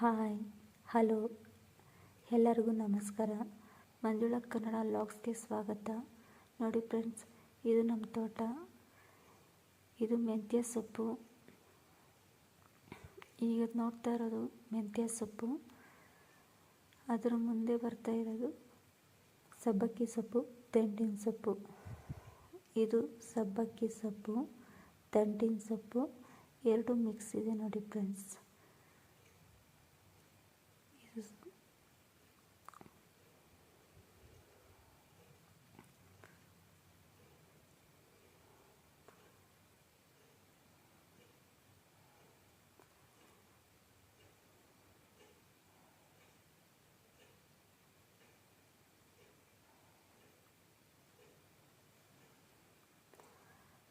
Hi, hello. ಎಲ್ಲರಿಗೂ ನಮಸ್ಕಾರ. ಮಂಜುಳ ಕನ್ನಡ ಲಾಗ್ಸ್ಗೆ ಸ್ವಾಗತ. ನೋಡಿ ಫ್ರೆಂಡ್ಸ್, ಇದು ನಮ್ಮ ತೋಟ. ಇದು ಮೆಂತ್ಯ ಸೊಪ್ಪು. ಈಗ ನೋಡ್ತಾ ಇರೋದು ಮೆಂತ್ಯ ಸೊಪ್ಪು. ಅದರ ಮುಂದೆ ಬರ್ತಾ ಇರೋದು ಸಬ್ಬಕ್ಕಿ ಸೊಪ್ಪು ತೆಂಟಿನ ಸೊಪ್ಪು. ಇದು ಸಬ್ಬಕ್ಕಿ ಸೊಪ್ಪು ದಂಟಿನ ಸೊಪ್ಪು. ಎರಡು ಮಿಕ್ಸ್ ಇದೆ ನೋಡಿ ಫ್ರೆಂಡ್ಸ್.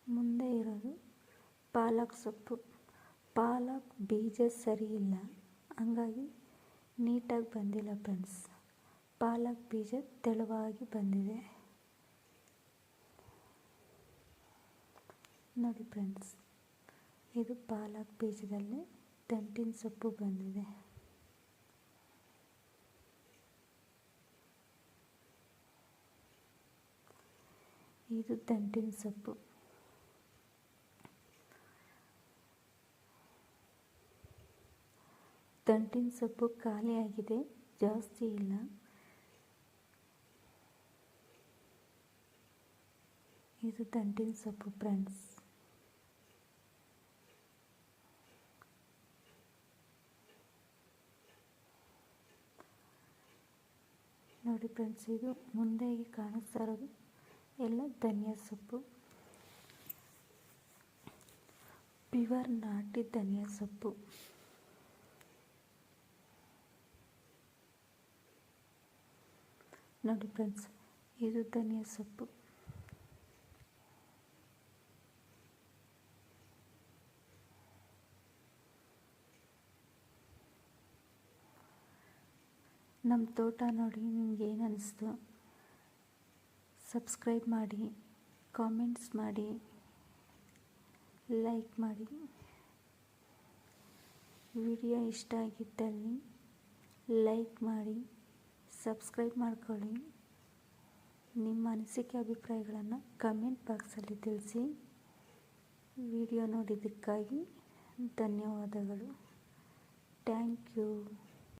ಮುಂದೆ ಇರೋದು ಪಾಲಕ್ ಸೊಪ್ಪು ಪಾಲಕ್ ಬೀಜ ಸರಿ ಇಲ್ಲ ಹಂಗಾಗಿ ನೀಟಾಗಿ ಬಂದಿಲ್ಲ ಫ್ರೆಂಡ್ಸ್. ಪಾಲಕ್ ಬೀಜ ತೆಳುವಾಗಿ ಬಂದಿದೆ. ನೋಡಿ ಫ್ರೆಂಡ್ಸ್, ಇದು ಪಾಲಕ್ ಬೀಜದಲ್ಲಿ ದಂಟಿನ ಸೊಪ್ಪು ಬಂದಿದೆ. ಇದು ದಂಟಿನ ಸೊಪ್ಪು. ದಂಟಿನ ಸೊಪ್ಪು ಖಾಲಿಯಾಗಿದೆ ಜಾಸ್ತಿ ಇಲ್ಲ. ಇದು ದಂಟಿನ ಸೊಪ್ಪು, ಫ್ರೆಂಡ್ಸ್. ನೋಡಿ ಫ್ರೆಂಡ್ಸ್, ಇದು ಮುಂದೆ ಕಾಣಿಸ್ತಾ ಇರೋದು ಎಲ್ಲ ಧನಿಯಾ ಸೊಪ್ಪು. ಪಿವರ್ ನಾಟಿ ಧನಿಯಾ ಸೊಪ್ಪು. ನೋಡಿ ಫ್ರೆಂಡ್ಸ್ ಇದು ಧನಿಯಾ ಸೊಪ್ಪು ನಮ್ಮ ತೋಟ ನೋಡಿ ನಿಮ್ಗೆ ಏನು ಅನ್ನಿಸ್ತು ಸಬ್ಸ್ಕ್ರೈಬ್ ಮಾಡಿ ಕಾಮೆಂಟ್ಸ್ ಮಾಡಿ ಲೈಕ್ ಮಾಡಿ ವಿಡಿಯೋ ಇಷ್ಟ ಆಗಿದ್ದಲ್ಲಿ ಲೈಕ್ ಮಾಡಿ ಸಬ್ಸ್ಕ್ರೈಬ್ ಮಾಡ್ಕೊಳ್ಳಿ. ನಿಮ್ಮ ಅನಿಸಿಕೆ ಅಭಿಪ್ರಾಯಗಳನ್ನು ಕಮೆಂಟ್ ಬಾಕ್ಸಲ್ಲಿ ತಿಳಿಸಿ. ವಿಡಿಯೋ ನೋಡಿದ್ದಕ್ಕಾಗಿ ಧನ್ಯವಾದಗಳು. Thank you